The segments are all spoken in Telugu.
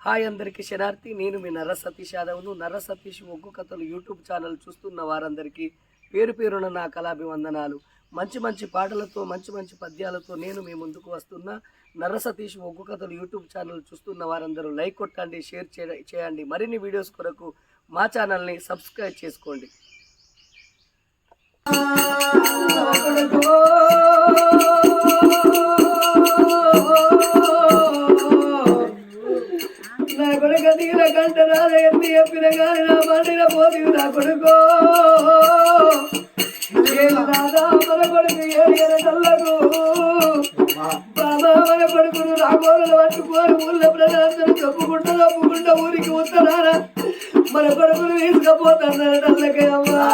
హాయ్ అందరికీ శనార్థి నేను మీ నర్ర సతీష్ యాదవ్ను. నర్ర సతీష్ ఒగ్గు కథలు యూట్యూబ్ ఛానల్ చూస్తున్న వారందరికీ పేరు పేరున నా కళాభివందనాలు. మంచి మంచి పాటలతో మంచి మంచి పద్యాలతో నేను మీ ముందుకు వస్తున్న. నర్ర సతీష్ ఒగ్గు కథలు యూట్యూబ్ ఛానల్ చూస్తున్న వారందరూ లైక్ కొట్టండి షేర్ చేయ- చేయండి. మరిన్ని వీడియోస్ కొరకు మా ఛానల్ని సబ్స్క్రైబ్ చేసుకోండి. నా కంట రాద ఎత్తి చెప్పిన కానీ నా మండిన పోతి నా కొడుకో. ఏడు రాదా మన కొడుకు ఏడు కళ్ళకు బాబా మన కొడుకును నా కోరలు పట్టుకోని ఊళ్ళ ప్రజలందరూ తప్పుకుంటూ తప్పుకుంటా ఊరికి వస్తున్నారా మన కొడుకును తీసుకపోతున్నారు తల్లకే అమ్మా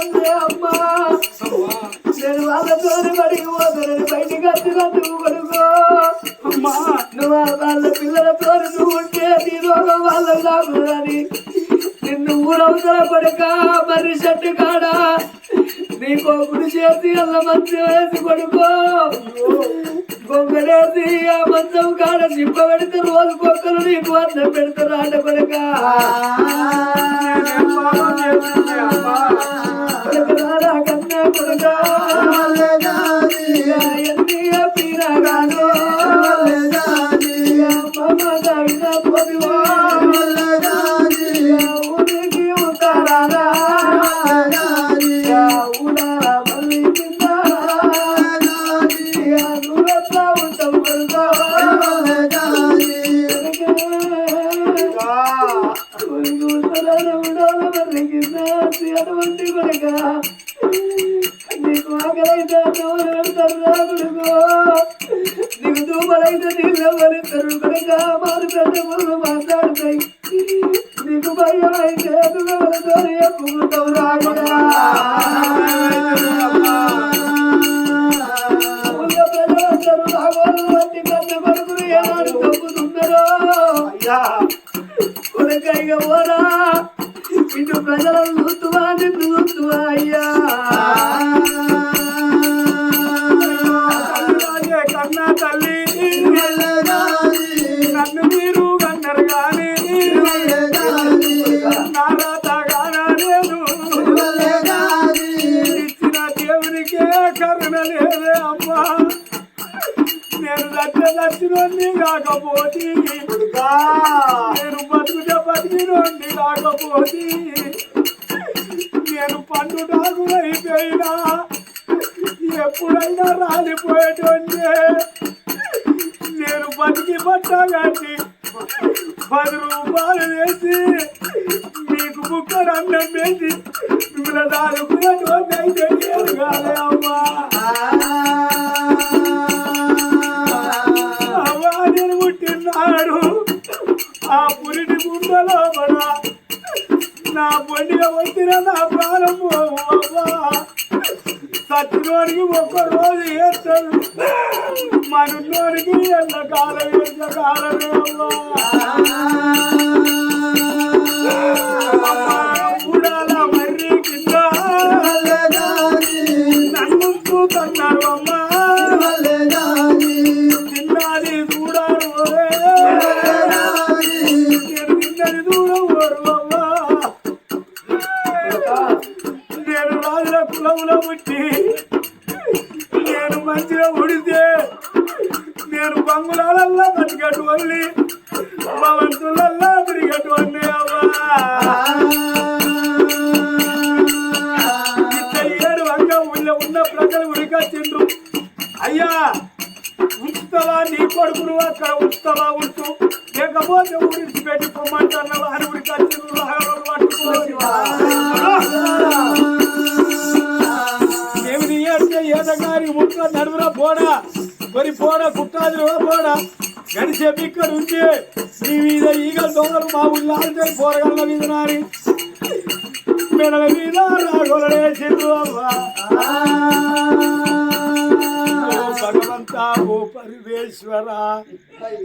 పోతందే అమ్మా. నేను వాళ్ళతోనే పడికి పోతానని బయటికి వచ్చినందుకు కొడుకో. అమ్మా. నువ్వు వాళ్ళ పిల్లలతో నువ్వు ఉంటే నీ రోగం వాళ్ళకు రాకూడదని నిన్ను ఊరవసర పడక మరి చెట్టు కాడ. నీకో గుడి చేసి అల్ల మంచం వేసి కొడుకో గొంగడేసి ఆ మంచం కాడ చింప పెడితే రోజు కుక్కలు నీకు అన్నం పెడతారు ఆట రారా కన్నా కొడుక నీకు దూపలైతే నీళ్ళు ఎవరిస్తారు కొడుక మాట్లాడుతాయి నీకు భయం అయితే రాగోలు వంటి కన్న కొడుకులు ఏనాడు అయ్యా కొడుకైగా పోరా ఇటు ప్రజలను చూస్తువా నిన్ను చూస్తువా అయ్యా. నచ్చినోండి దచ్చ కాకపోతే నేను బతుకుట బతికినోండి కాకపోతే నేను పండు అయిపోయినా ఎప్పుడైనా రాలిపోయేటోండే నేను బతికి పట్టగాండి పది రూపాయలు వేసి మీకు బుక్కరు అన్నం వేసి మిమ్మల్ని కూడా అయితే కాలే అమ్మా నేను ఆ పురిటి గుండెలో మన నా పొండిగా వచ్చిన నా ప్రాణం పోవు అవ్వా సచ్చినోడికి ఒక్క రోజు వేస్తాడు మనున్నోడికి ఎంతకాలం ఎంతకాలమే అమ్మా. మంచిగా ఉడితే నేను బంగుళాలల్లా బతికటువంటి భవంతులల్లా తిరిగటువంటి అవ్వా. ఏడు వంక ఊళ్ళో ఉన్న ప్రజలు ఉరికొచ్చిండ్రు. అయ్యా ఉంచుతావా నీ కొడుకును అక్కడ ఉంచుతావా ఉంచు లేకపోతే ఊరికి పెట్టి పొమ్మంటున్నావా అని ఉరికొచ్చిండ్రు. పట్టుకోవచ్చు. పోడా. మరి పోడా పుట్టాది పోడా. గడిచేపు ఇక్కడ ఉంటే నీ మీద ఈగ దొంగలు మా ఊళ్ళో ఆడితే పోరగాళ్ళ మీద నారి. మెడల మీద రాగొలడేసిండు అవ్వా. ఓ భగవంతా ఓ పరమేశ్వర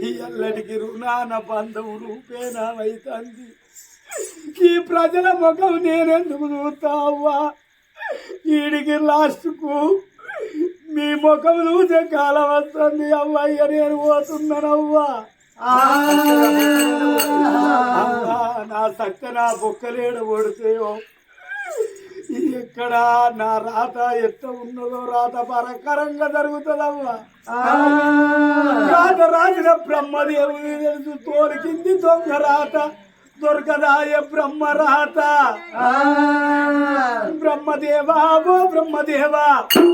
ఈ ఎల్లడికి రుణాన బంధవు రూపేణమైతుంది ఈ ప్రజల ముఖం నేనెందుకు చూస్తావా వీడికి లాస్ట్కు మీ ముఖం చూసే కాలం వస్తుంది అవ్వయ్య నేను పోతున్నానవ్వా. అవ్వా, నా సక్క నా బొక్కలేడు కొడితేయో. ఎక్కడ నా రాత ఎత్త ఉన్నదో రాత పరకరంగా జరుగుతుందవ్వా. రాత రాసిన బ్రహ్మదేవుని తెలుసు తోలికింది దొంగ రాత. దొరకదాయ బ్రహ్మ రాత బ్రహ్మదేవా ఓ బ్రహ్మదేవా.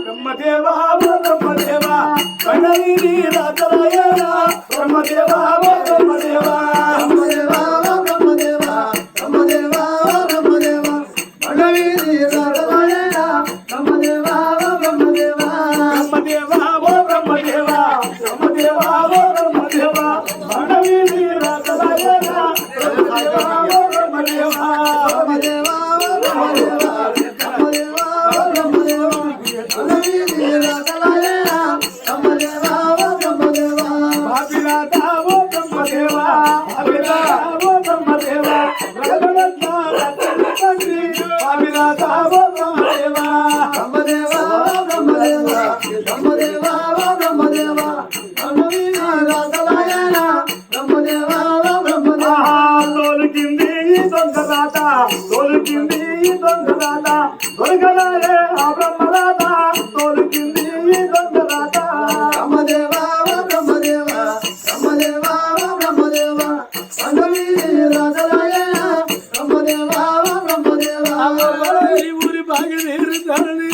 బ్రహ్మదేవా ఓ బ్రహ్మదేవా. రాతరాయణ బ్రహ్మదేవా ఓ బ్రహ్మదేవా. బ్రహ్మదేవా తోలుకింది ఈ దొంగదాత తోలుకింది ఈ దొంగదాత దొరకలాయే ఆ బ్రహ్మదాత తోలుకింది ఈ దొంగదాత ఈ ఊరి బాగా తీరుతానని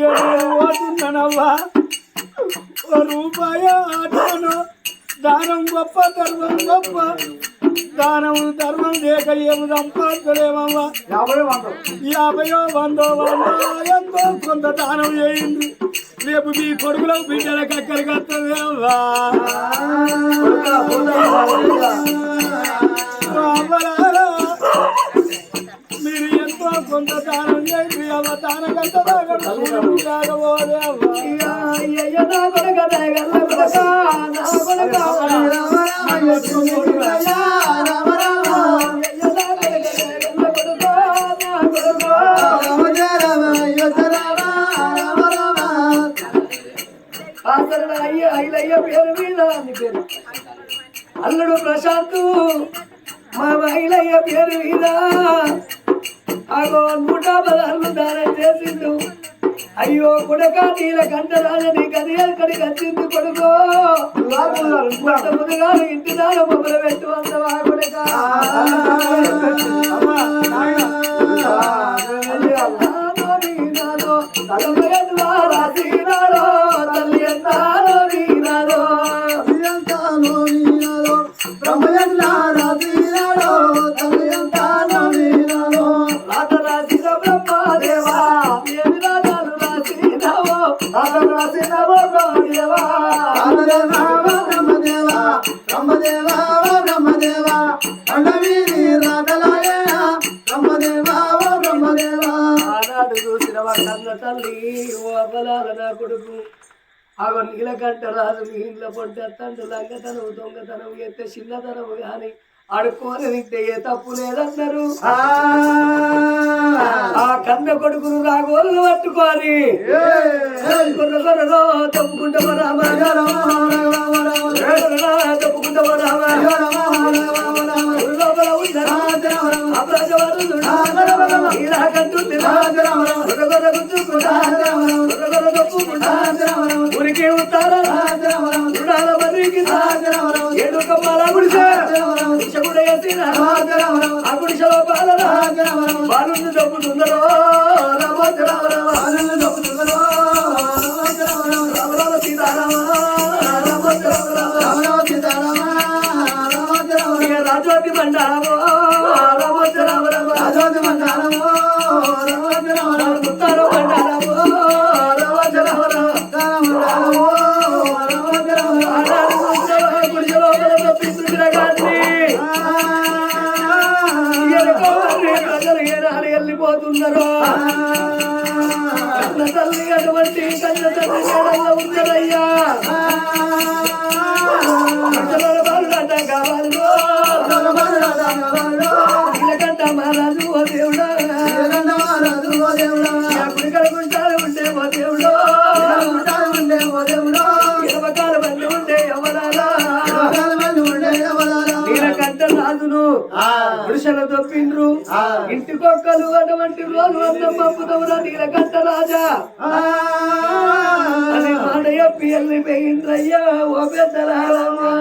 ఏడు పోతున్నానవ్వా ఓ రూపాయ ఆటోను దానం గొప్ప ధర్మం గొప్ప. దానం ధర్మం లేక ఏమి సంపాదించలేమవ్వా యాభయో వందో వందో ఎంతో కొంత దానం చేయండి రేపు మీ కొడుకులో బిడ్డలకు అక్కడికి వస్తుంది మీరు ఎంతో కొంత దానం చేయండి అవ్వ దానం కంటే పేరు నీ పేరు అల్లుడు ప్రశాంత్ మా మహిళయ్య పేరు మీద అగో నూట పదహారు దానం చేసిండు అయ్యో కొడక నీల కంటరాజని గది ఎక్కడికి వచ్చింది కొడుకో ముందుగా ఇంటి దాని బొమ్మలు పెట్టు అందవా కొడక తల్లి ఓ అబలాల నా కొడుకు. ఆగో నీలకంఠ రాజు మీ ఇంట్లో పొట్టెత్తండు లంగతనవు దొంగతనవు ఎత్తే చిన్నతనవు గాని అడుక్కోని తింటే ఏ తప్పు లేదన్నారు. ఆ. కన్న కొడుకును రాగోళ్ళు పట్టుకోని. తప్పుకుంటామా రామ Oh, తల్లి అటువంటి కన్న తల్లి ఉన్నారయ్యా రాజును పురుషుల దొప్పిండ్రు. ఇంటికొక్కలు అటువంటి రోజు అన్నం పంపుతవురా నీలకంఠ రాజా అని మాట చెప్పి వెళ్ళిపోయిండ్రయ్యా ఓ పెద్దలారమ్మా.